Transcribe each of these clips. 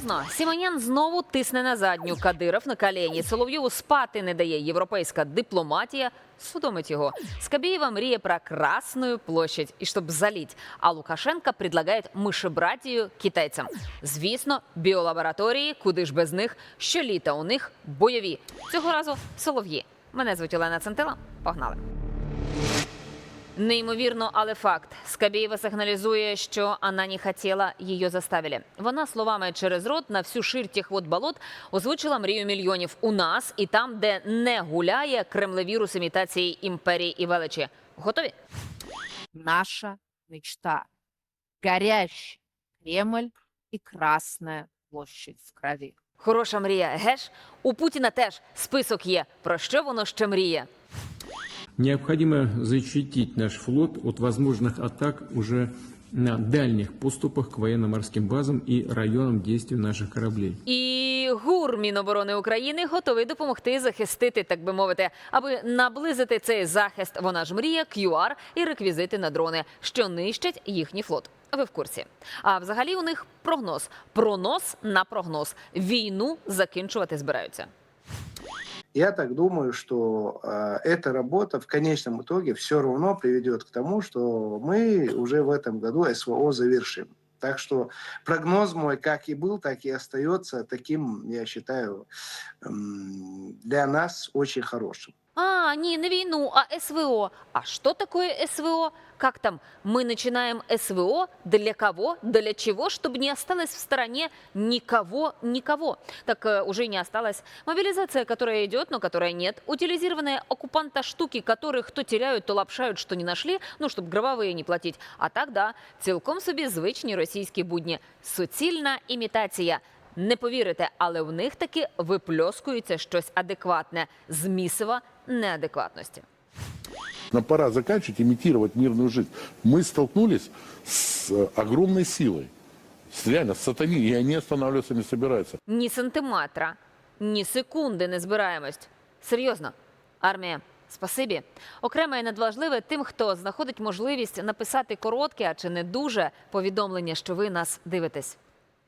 Серйозно, Сімонян знову тисне на задню. Кадиров на колені. Соловйову спати не дає європейська дипломатія. Судомить його. Скабєєва мріє про Красную площадь і щоб заліть. А Лукашенка предлагає мишебратію китайцям. Звісно, біолабораторії, куди ж без них. Щоліта у них бойові. Цього разу солов'ї. Мене звуть Олена Центила. Погнали. Неймовірно, але факт. Скабєєва сигналізує, що вона не хотіла, її заставили. Вона словами через рот на всю шир тих вот болот озвучила мрію мільйонів у нас і там, де не гуляє кремлевірус імітації імперії і величі. Готові? наша мечта. Горящий Кремль и Красная площадь в крови. Хороша мрія, геш? У Путіна теж список є. Про що воно ще мріє? Необходимо защитить наш флот от возможных атак уже на дальних поступах к военно-морским базам и районам действия наших кораблей. І ГУР Міноборони України готовий допомогти захистити, так би мовити, аби наблизити цей захист. Вона ж мріє, QR і реквізити на дрони, що нищать їхній флот. Ви в курсі. А взагалі у них прогноз. Пронос на прогноз. Війну закінчувати збираються. Я так думаю, что э, эта работа в конечном итоге все равно приведет к тому, что мы уже в этом году СВО завершим. Так что прогноз мой как и был, так и остается таким, я считаю, м, для нас очень хорошим. А, ні, не війну, а СВО. А що таке СВО? Как там? Мы начинаем СВО для кого? Для чего? Чтобы не осталось в стороне никого, никого. Так э, уже и не осталось. Мобилизация, которая идет, но которая нет. Утилизированные оккупанта штуки, которых то теряют, то лапшают, что не нашли, ну, чтобы гробовые не платить. А так, да, цілком собі звичні російські будні. Суцільна імітація. Не повірите, але в них таки випльоскується щось адекватне з місива неадекватності. Нам пора заканчивать имитировать мирную жизнь. Мы столкнулись с э, огромной силой. С, реально, с сатанией, и они останавливаться не собираются. Ні сантиметра, ні секунди не збираємось. Серйозно, армія. Спасибі. Окреме і надважливе тим, хто знаходить можливість написати коротке, а чи не дуже повідомлення, що ви нас дивитесь.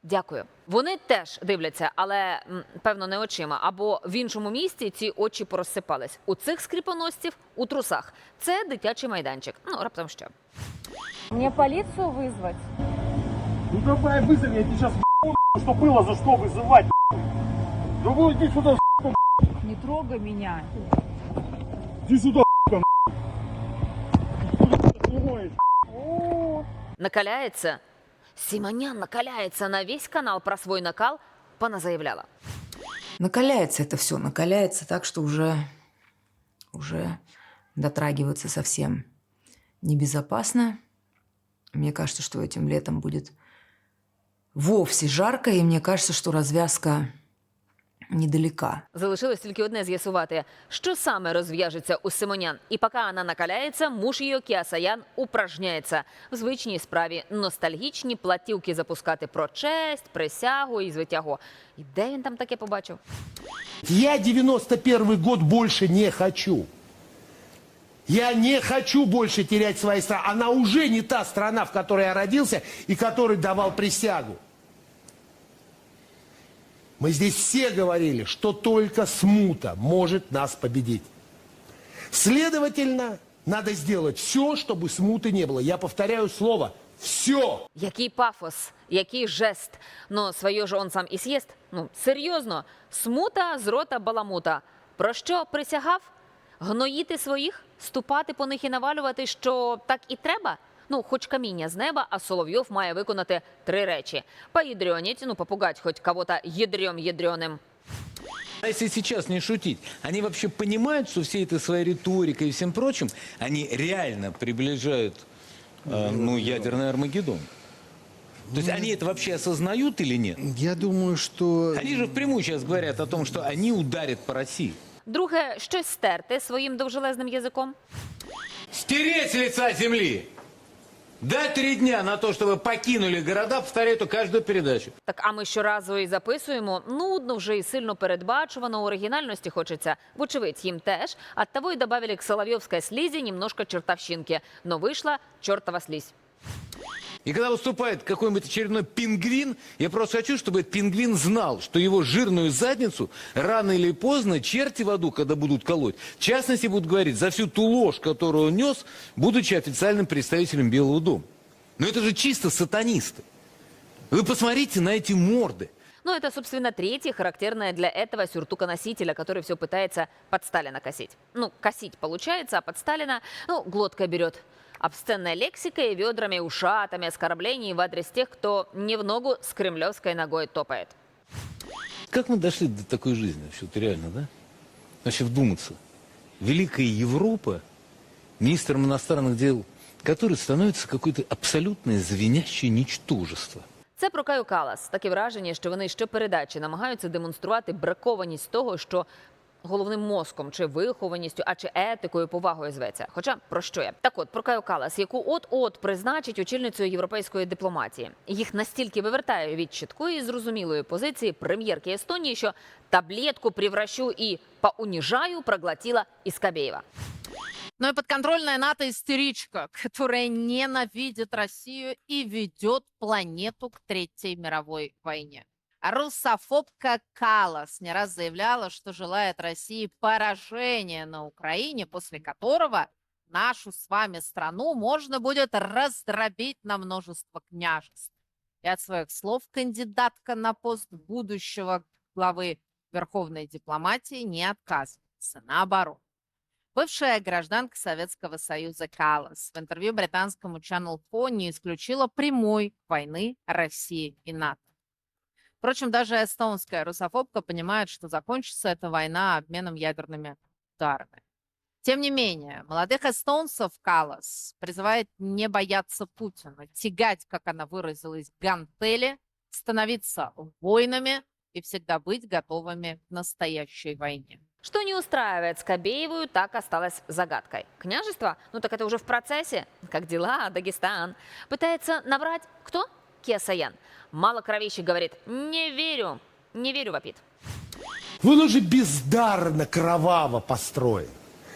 Дякую. Вони теж дивляться, але м, певно не очима. Або в іншому місці ці очі порозсипались. У цих скріпоносців у трусах. Це дитячий майданчик. Ну раптом що. Мне полицию вызвать? Ну давай вызови, я тебе сейчас что было, за что вызывать. Да вы иди сюда, Не трогай меня. иди сюда, Ой, Накаляється. Сімонян накаляється на весь канал про свій накал. Пана заявляла. Накаляется это все, накаляется так, что уже, уже дотрагиваться совсем небезопасно. Мне кажется, что этим летом будет вовсе жарко, и мне кажется, что развязка недалека. Залишилось тільки одне з'ясувати, що саме розв'яжеться у Симонян. І поки вона накаляється, муж її Кіасаян упражняється в звичній справі ностальгічні платівки запускати про честь, присягу і звитягу. І де він там таке побачив? Я 91 год больше не хочу. Я не хочу больше терять свои страны. Она уже не та страна, в которой я родился и которой давал присягу. Мы здесь все говорили, что только смута может нас победить. Следовательно, надо сделать все, чтобы смуты не было. Я повторяю слово «все». Який пафос, який жест. Ну, своє ж он сам і з'їсть. Ну, серйозно, смута з рота баламута. Про що присягав? Гноїти своїх, ступати по них і навалювати, що так і треба? Ну, хоч каміння з неба, а Соловйов має виконати три речі: поядрьоніть, ну, попугать хоч кого-то ядрем ядреним. А если сейчас не шутить, они вообще понимают, что всей этой своей риторикой и всем прочим, они реально приближают э, ну, ядерный Армагеддон? То есть они это вообще осознают или нет? Я думаю, что Они же впрямую сейчас говорят о том, что они ударят по России. Друге, щось стерти своїм довжелезним язиком. Стереть с лица земли! Дать три дня на то, чтобы покинули города, повторяю эту каждую передачу. Так, а ми щоразу і записуємо. Нудно вже і сильно передбачувано, оригінальності хочеться. Вочевидь, їм теж. Оттого й добавили к соловьевской слизи немножко чертовщинки. Но вийшла чертова слизь. И когда выступает какой-нибудь очередной пингвин, я просто хочу, чтобы этот пингвин знал, что его жирную задницу рано или поздно черти в аду, когда будут колоть, в частности будут говорить за всю ту ложь, которую он нес, будучи официальным представителем Белого дома. Но это же чисто сатанисты. Вы посмотрите на эти морды. Ну, это, собственно, третье характерное для этого сюртука-носителя, который все пытается под Сталина косить. Ну, косить получается, а под Сталина, ну, глотка берет. Обсценная лексика и ведрами, ушатами оскорблений в адрес тех, кто не в ногу с кремлевской ногой топает. Как мы дошли до такой жизни? Вообще-то реально, да? Вообще вдуматься. Великая Европа, министром иностранных дел, который становится какое-то абсолютное звенящее ничтожество. Це про Каю Калас. Таке враження, що вони щопередачі намагаються демонструвати бракованість того, що головним мозком, чи вихованістю, а чи етикою, повагою зветься. Хоча про що я? Так от про Каю Калас, яку от-от призначить очільницею європейської дипломатії. Їх настільки вивертає від чіткої і зрозумілої позиції прем'єрки Естонії, що таблетку превращу і поуніжаю проглотила Іскабєєва. Ну и подконтрольная НАТО истеричка, которая ненавидит Россию и ведет планету к Третьей мировой войне. Русофобка Калас не раз заявляла, что желает России поражения на Украине, после которого нашу с вами страну можно будет раздробить на множество княжеств. И от своих слов кандидатка на пост будущего главы верховной дипломатии не отказывается. Наоборот. Бывшая гражданка Советского Союза Калас в интервью британскому Channel 4 не исключила прямой войны России и НАТО. Впрочем, даже эстонская русофобка понимает, что закончится эта война обменом ядерными ударами. Тем не менее, молодых эстонцев Калас призывает не бояться Путина, тягать, как она выразилась, гантели, становиться воинами и всегда быть готовыми к настоящей войне. Что не устраивает Скобеевую, так осталось загадкой. Княжество? Ну так это уже в процессе. Как дела, Дагестан? Пытается наврать кто? Кесаян. Мало кровищи говорит, не верю, не верю, вопит. Он уже бездарно, кроваво построен.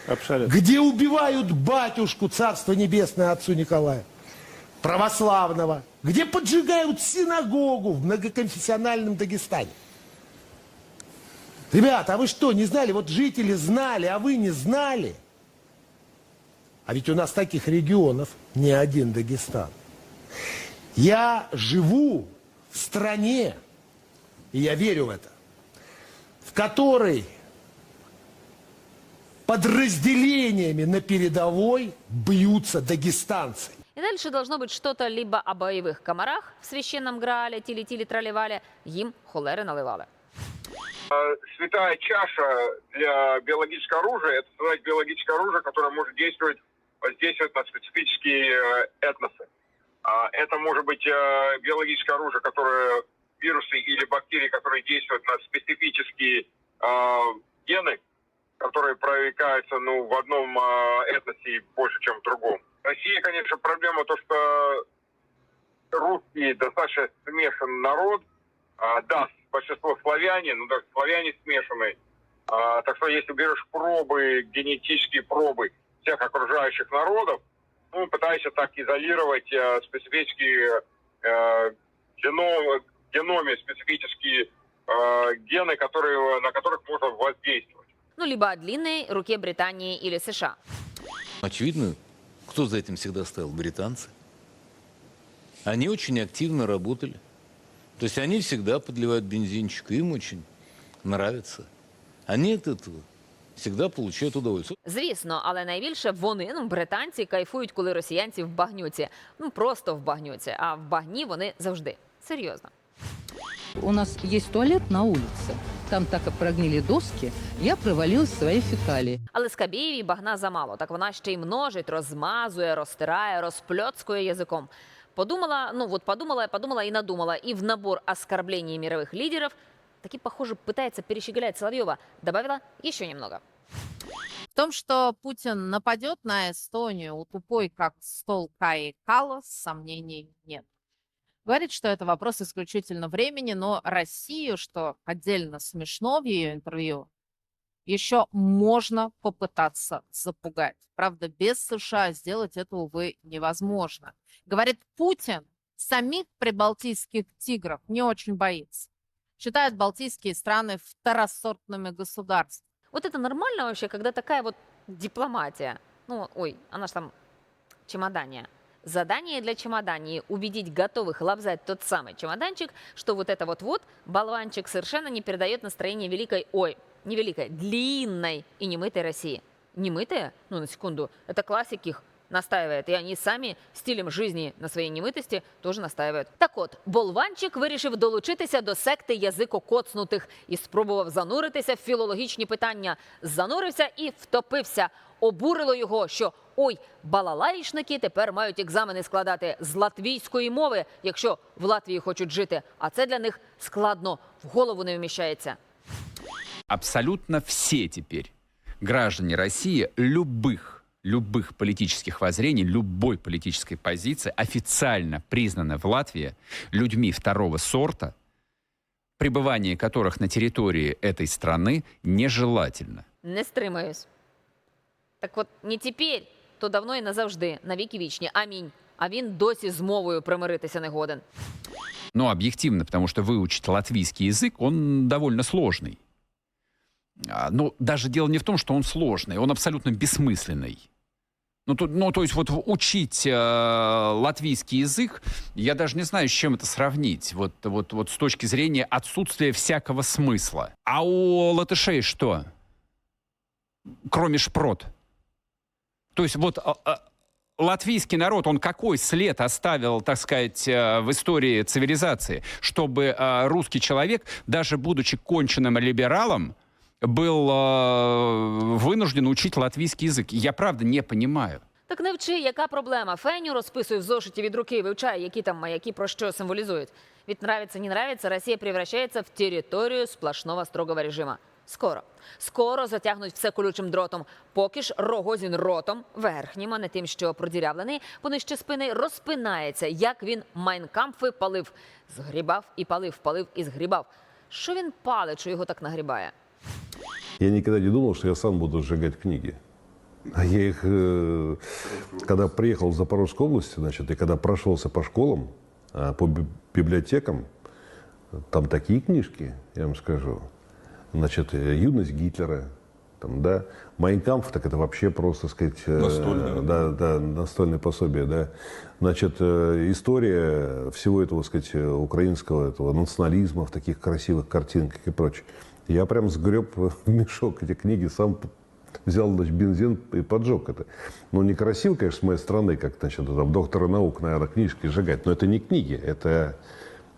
Абсолютно. Где убивают батюшку Царства Небесное отцу Николая, православного. Где поджигают синагогу в многоконфессиональном Дагестане. Ребята, а вы что, не знали? Вот жители знали, а вы не знали. А ведь у нас таких регионов не один Дагестан. Я живу в стране, и я верю в это, в которой подразделениями на передовой бьются дагестанцы. И дальше должно быть что-то либо о боевых комарах в священном Граале, тили-тили тролливали, им холеры наливали. святая чаша для биологического оружия – это создать биологическое оружие, которое может действовать, воздействовать на специфические э, этносы. А, Это может быть э, биологическое оружие, которое вирусы или бактерии, которые действуют на специфические э, гены, которые проявляются ну, в одном э, этносе больше, чем в другом. Россия, конечно, проблема то, что русский достаточно смешанный народ, а, да, большинство славяне, но даже славяне смешанные. А, так что если берешь пробы, генетические пробы всех окружающих народов, ну, пытаешься так изолировать э, специфические э, геном, геноме, специфические э, гены, которые, на которых можно воздействовать. Ну, либо о длинной руке Британии или США. Очевидно, кто за этим всегда стоял? Британцы. Они очень активно работали. То есть они всегда подливают бензинчик, им очень нравится. Они от этого всегда получают удовольствие. Звісно, але найбільше вони, ну, британці, кайфують, коли росіянці в багнюці. Ну, просто в багнюці, а в багні вони завжди. Серйозно. У нас есть туалет на улице. Там так и прогнили доски, я провалилась в свои фекалии. Але Скабєєвій багна замало. Так вона ще й множить, розмазує, розтирає, розпльоцкує язиком. Подумала, ну вот подумала, подумала и надумала. И в набор оскорблений мировых лидеров таки, похоже, пытается перещеголять Соловьева. Добавила еще немного. В том, что Путин нападет на Эстонию тупой, как стол Каи Калас, сомнений нет. Говорит, что это вопрос исключительно времени, но Россию, что отдельно смешно в ее интервью, еще можно попытаться запугать. Правда, без США сделать это, увы, невозможно. Говорит, Путин Самих прибалтийских тигров не очень боится. Считает балтийские страны второсортными государствами. Вот это нормально вообще, когда такая вот дипломатия? Ну, ой, она ж там чемодания. Задание для чемодания – убедить готовых лобзать тот самый чемоданчик, что вот это вот-вот болванчик совершенно не передает настроение великой, ой, не великой, длинной и немытой России. Немытая? Ну, на секунду. Это классик их настаивает, и они сами стилем жизни на своей немитості теж настаивают. Так от, болванчик вирішив долучитися до секти язикокоцнутих і спробував зануритися в філологічні питання. Занурився і втопився. Обурило його, що ой, балалаїшники тепер мають екзамени складати з латвійської мови, якщо в Латвії хочуть жити. А це для них складно, в голову не вміщається. абсолютно все теперь граждане России любых, любых политических воззрений, любой политической позиции официально признаны в Латвии людьми второго сорта, пребывание которых на территории этой страны нежелательно. Не стримаюсь. Так от не тепер, то давно і назавжди, навіки вічні. Амінь. А він досі з мовою примиритися не годен. Но объективно, потому что выучить латвийский язык, он довольно сложный. А, Но даже дело не в том, что он сложный, он абсолютно бессмысленный. Ну, то, ну, то есть вот учить э, латвийский язык, я даже не знаю, с чем это сравнить. Вот, вот, вот с точки зрения отсутствия всякого смысла. А у латышей что? Кроме шпрот. То есть вот а, а, латвийский народ, он какой след оставил, так сказать, э, в истории цивилизации, чтобы э, русский человек, даже будучи конченным либералом, был э, вынужден учить латвийский язык. Я правда не понимаю. Так не вчи, яка проблема? Феню розписуй в зошиті від руки, вивчай, які там маяки про що символізують. Від нравится, не нравится, Росія превращается в територію сплошного строгого режима. Скоро. Скоро затягнуть все колючим дротом. Поки ж Рогозін ротом, верхнім, а не тим, що продірявлений, понижче спини, розпинається, як він майнкамфи палив. Згрібав і палив, палив і згрібав. Що він палить, що його так нагрібає? Я никогда не думал, что я сам буду сжигать книги. А я их, э, когда приехал в Запорожскую область, значит, и когда прошелся по школам, а, по би- библиотекам, там такие книжки, я вам скажу. Значит, э, «Юность Гитлера», там, да, «Майнкамф», так это вообще просто, сказать, э, Настольное. да, да, настольное пособие, да. Значит, история всего этого, сказать, украинского этого национализма в таких красивых картинках и прочее. Я прям сгреб в мешок эти книги, сам п- взял значит, бензин и поджег это. Ну, некрасиво, конечно, с моей стороны, как, значит, там, доктора наук, наверное, книжки сжигать, но это не книги, это,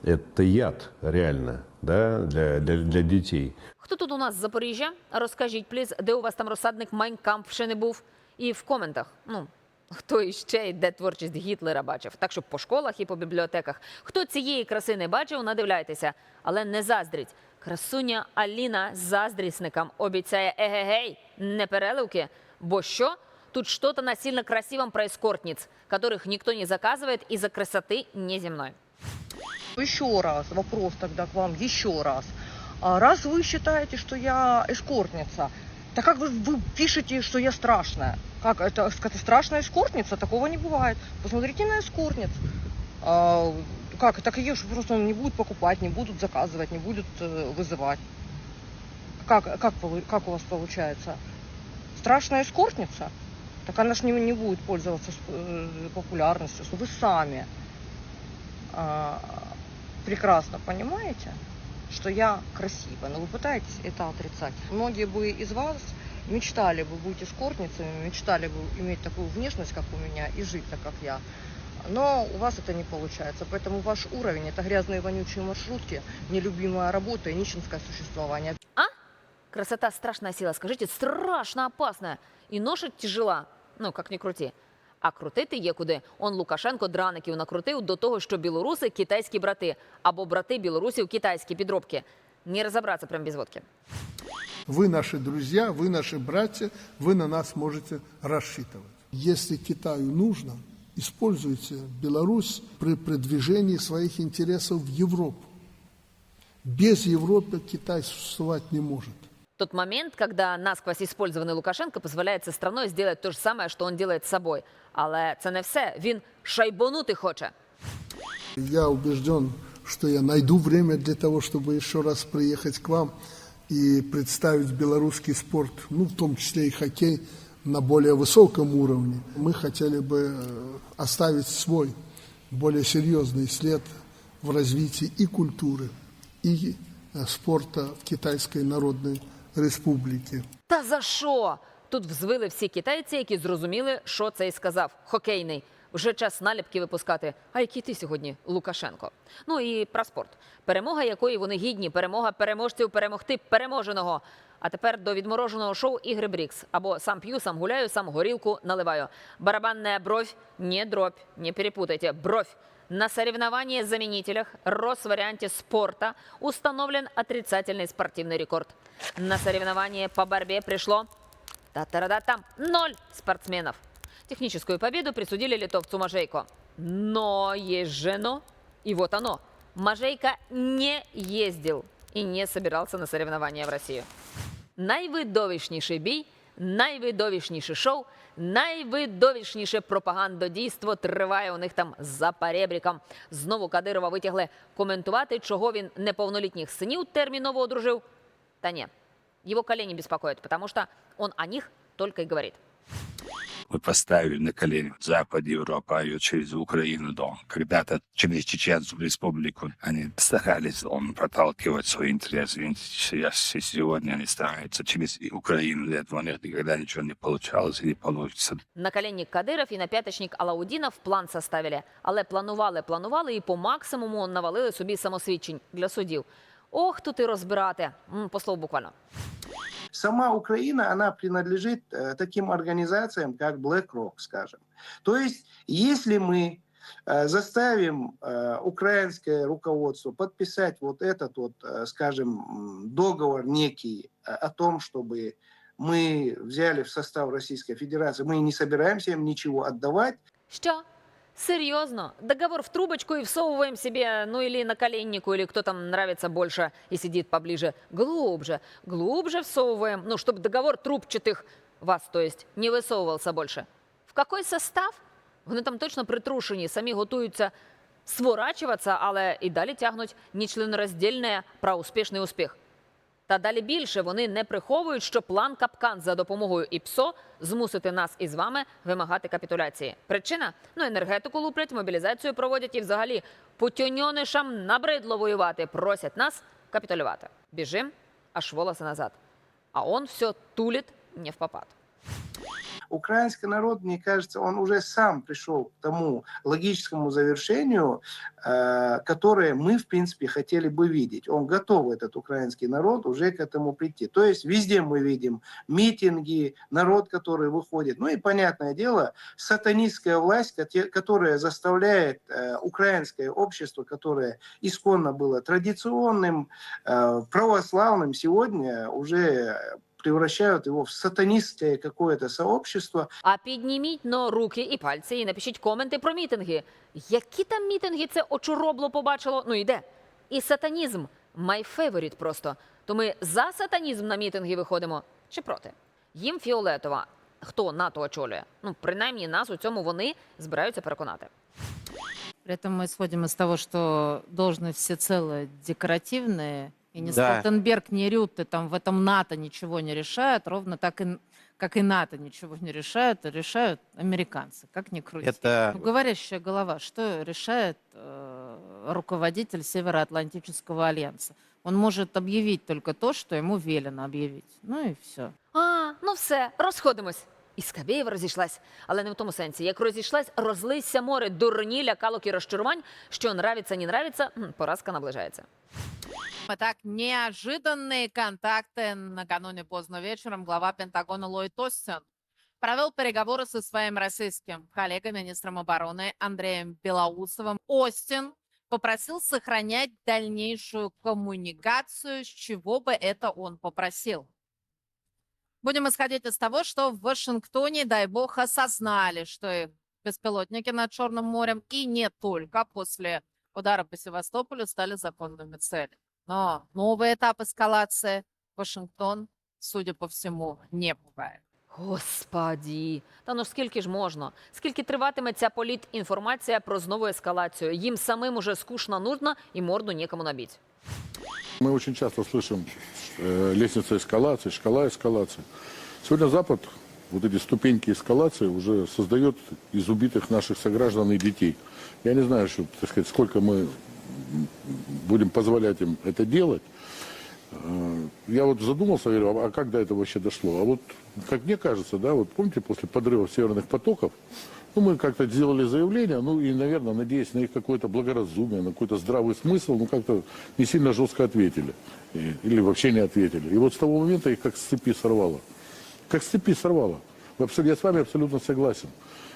это яд реально, да, для, для, для детей. Хто тут у нас з Запоріжжя? Розкажіть, пліз, де у вас там розсадник Майнкамп ще не був? І в коментах. Ну, хто іще і де творчість Гітлера бачив. Так що по школах і по бібліотеках. Хто цієї краси не бачив, надивляйтеся. Але не заздріть. Красуня Аліна заздрісникам обіцяє егегей, не переливки. Бо що? Тут что-то насильно красивом про эскортниц, которых никто не заказывает из-за красоты неземной. Еще раз, вопрос тогда к вам, еще раз. А Раз вы считаете, что я эскортница, так как вы, вы пишете, что я страшная? Как это, это страшная эскортница? Такого не бывает. Посмотрите на эскортниц. Как, так ее же просто не будут покупать, не будут заказывать, не будут э, вызывать. Как, как, как у вас получается? Страшная эскортница? Так она же не, не будет пользоваться э, популярностью. Вы сами а, прекрасно понимаете, что я красивая, но вы пытаетесь это отрицать. Многие бы из вас мечтали бы быть эскортницами, мечтали бы иметь такую внешность, как у меня, и жить так, как я. Но у вас это не получается. Поэтому ваш уровень – это грязные вонючие маршрутки, нелюбимая работа и нищенское существование. Красота страшная сила, скажите, страшно опасная. І ношить тяжела, ну, як не крути. А крутити є куди. Он Лукашенко драників накрутив до того, що білоруси китайські брати, або брати білорусів китайські підробки. Не розібратися прям без водки. Вы наши друзья, вы наши братья, вы на нас можете рассчитывать. Если Китаю нужно, используйте Беларусь при продвижении своих интересов в Европу. Без Европы Китай существовать не может. Тот момент, когда насквозь использованный Лукашенко позволяет со страной сделать то же самое, что он делает с собой. Але це не все. Він шайбонути хоче. Я убежден, что я найду время для того, чтобы еще раз приехать к вам и представить белорусский спорт, ну, в том числе и хоккей, на более высоком уровне. Мы хотели бы э, оставить свой более серьезный след в развитии и культуры, и э, спорта в Китайской Народной Республике. Та за що? Тут взвили всі китайці, які зрозуміли, що це і сказав. Хокейний. Вже час наліпки випускати. А який ти сьогодні, Лукашенко? Ну і про спорт. Перемога, якої вони гідні, перемога переможців перемогти переможеного. А тепер до відмороженого шоу Ігри Брікс. Або сам п'ю, сам гуляю, сам горілку наливаю. Барабанная бровь, не дробь, не перепутайте, бровь. На соревновании-заменителях Росварианте спорта установлен отрицательный спортивный рекорд. На соревнование по борьбе пришло та там ноль спортсменов. Техническую победу присудили литовцу Мажейко. Но есть же но. И вот оно. Мажейко не ездил и не собирался на соревнования в Россию. Найвидовищніший бій, найвидовищніше шоу, найвидовищніше пропагандодійство триває у них там за перебріком. Знову Кадирова витягли коментувати, чого він неповнолітніх синів терміново одружив. Та ні, его колени беспокоят, потому что он о них только и говорит мы поставили на колени Запад, Европа, и через Украину, да. Когда-то через Чеченскую республику они старались он проталкивать свои интересы. И сейчас- и сегодня они стараются через Украину. Для этого у них никогда ничего не получалось и не получится. Наколенник Кадиров і нап'яточник Алаудінов план составили, але планували, планували і по максимуму навалили собі самосвідчень для судів. Ох, тут і розбирати. М, По слову буквально. Сама Украина, она принадлежит э, таким организациям, как BlackRock, скажем. То есть, если мы э, заставим э, украинское руководство подписать вот этот вот, скажем, договор некий о том, чтобы мы взяли в состав Российской Федерации, мы не собираемся им ничего отдавать, Що? Серьезно? Договор в трубочку и всовываем себе, ну или на коленнику, или кто там нравится больше и сидит поближе. Глубже, глубже всовываем, ну, чтобы договор трубчатых, вас, то есть, не висовувався больше. В какой состав? Вони там точно притрушені, самі готуються сворачуватися, але і далі тягнуть нечленороздільне про успішний успіх. Та далі більше вони не приховують, що план капкан за допомогою ІПСО змусити нас із вами вимагати капітуляції. Причина ну енергетику луплять, мобілізацію проводять і взагалі путюньонишам набридло воювати. Просять нас капітулювати. Біжим, аж волоси назад. А он все тулит не в попад. Украинский народ, мне кажется, он уже сам пришел к тому логическому завершению, э, которое мы, в принципе, хотели бы видеть. Он готов, этот украинский народ, уже к этому прийти. То есть везде мы видим митинги, народ, который выходит. Ну и, понятное дело, сатанистская власть, которая заставляет э, украинское общество, которое исконно было традиционным, э, православным, сегодня уже превращают его в сатанистское какое-то сообщество. А підніміть но руки і пальці і напишіть коменти про мітинги. Які там мітинги це очуробло побачило? Ну іде. І сатанізм my favorite просто. То ми за сатанізм на мітинги виходимо чи проти? Їм фіолетова. Хто НАТО очолює? Ну, принаймні нас у цьому вони збираються переконати. При этом мы исходим из того, что должны всецело декоративные, и ни Да. Столтенберг, ни Рютте там в этом НАТО ничего не решают, ровно так и, как и НАТО ничего не решают, а решают американцы, как ни крути. Это Ну, говорящая голова, что решает э, руководитель Североатлантического альянса? Он может объявить только то, что ему велено объявить. Ну и все. А, ну все, розходимось. І Скабєєва розійшлась, але не в тому сенсі. Як розійшлась, розлися море дурні, лякалок і розчарувань, що нравиться, не нравиться, м, поразка наближається. Итак, неожиданные контакты накануне поздно вечером глава Пентагона Ллойд Остин провел переговоры со своим российским коллегой, министром обороны Андреем Белоусовым. Остин попросил сохранять дальнейшую коммуникацию, с чего бы это он попросил. Будем исходить из того, что в Вашингтоне, дай бог, осознали, что их беспилотники над Черным морем и не только после удара по Севастополю стали законными целями. Но новый этап эскалации Вашингтон, судя по всему, не бывает. Господі, та ну скільки ж можна? Скільки триватиме ця політ-інформація про знову ескалацію? Їм самим уже скучно, нудно і морду нікому набіть. Мы очень часто слышим э, лестница эскалации, шкала эскалации. Сегодня Запад вот эти ступеньки эскалации уже создает из убитых наших сограждан и детей. Я не знаю, что, так сказать, сколько мы м, будем позволять им это делать. Э, Я вот задумался, говорю, а как до этого вообще дошло? А вот, как мне кажется, да, вот помните, после подрыва северных потоков, ну, мы как-то сделали заявление, ну, и, наверное, надеясь на их какое-то благоразумие, на какой-то здравый смысл, ну, как-то не сильно жестко ответили. И- или вообще не ответили. И вот с того момента их как с цепи сорвало. Как с цепи сорвало. Я с вами абсолютно согласен.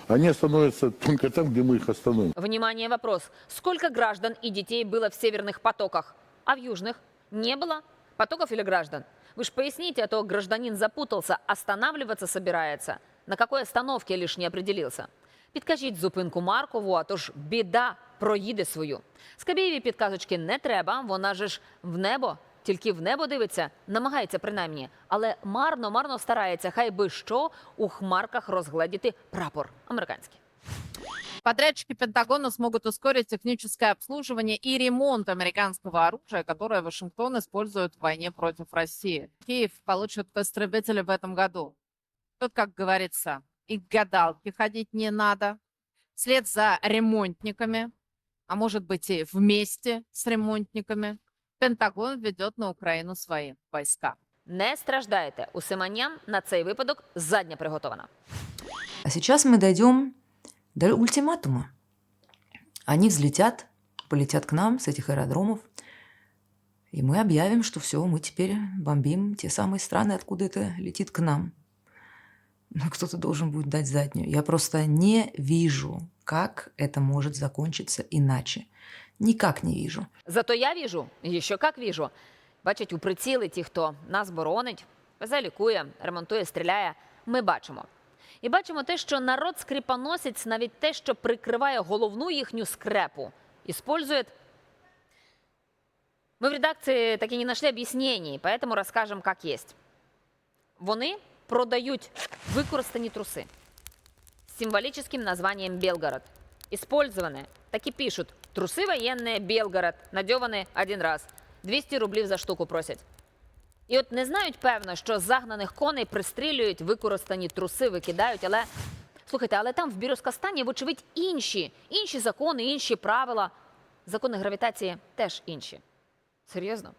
Они остановятся только там, где мы их остановим. Внимание, вопрос. Сколько граждан и детей было в северных потоках, а в южных не было? Потоков или граждан? Вы же поясните, а то гражданин запутался, останавливаться собирается. На какой остановке лишь не определился? Підкажіть зупинку Маркову, а то ж біда проїде свою. Скабєєві підказочки не треба, вона же ж в небо, тільки в небо дивиться, намагається принаймні, але марно, марно старається, хай би що у хмарках розгледіти прапор американський. Подрядчики Пентагона смогут ускорить техническое обслуживание и ремонт американского оружия, которое Вашингтон использует в войне против России. Киев получит истребители в этом году. Тут, как говорится, и к гадалке ходить не надо. Вслед за ремонтниками, а может быть и вместе с ремонтниками, Пентагон ведет на Украину свои войска. Не страждайте. У Симонян на цей випадок задня приготована. А сейчас мы дойдем до ультиматума. Они взлетят, полетят к нам с этих аэродромов, и мы объявим, что все, мы теперь бомбим те самые страны, откуда это летит к нам. Но кто-то должен будет дать заднюю. Я просто не вижу, как это может закончиться иначе. Никак не вижу. Зато я віжу, і що як віжу. Бачать у приціли ті, хто нас боронить, везе лікує, ремонтує, стріляє. Ми бачимо. І бачимо те, що народ скріпоносець, навіть те, що прикриває головну їхню скрепу, іспользує. Ми в редакції таки не знайшли об'яснень, поэтому розкажемо, як є. Вони продають використані труси с символическим названием Белгород. Использованы. Так и пишут. Трусы военные Белгород. Надеваны один раз. 200 рублів за штуку просять. І от не знають, певно, що загнаних коней пристрілюють, використані труси викидають, але слухайте, але там в Бірюскастані, вочевидь, інші, інші закони, інші правила. Закони гравітації теж інші. Серйозно?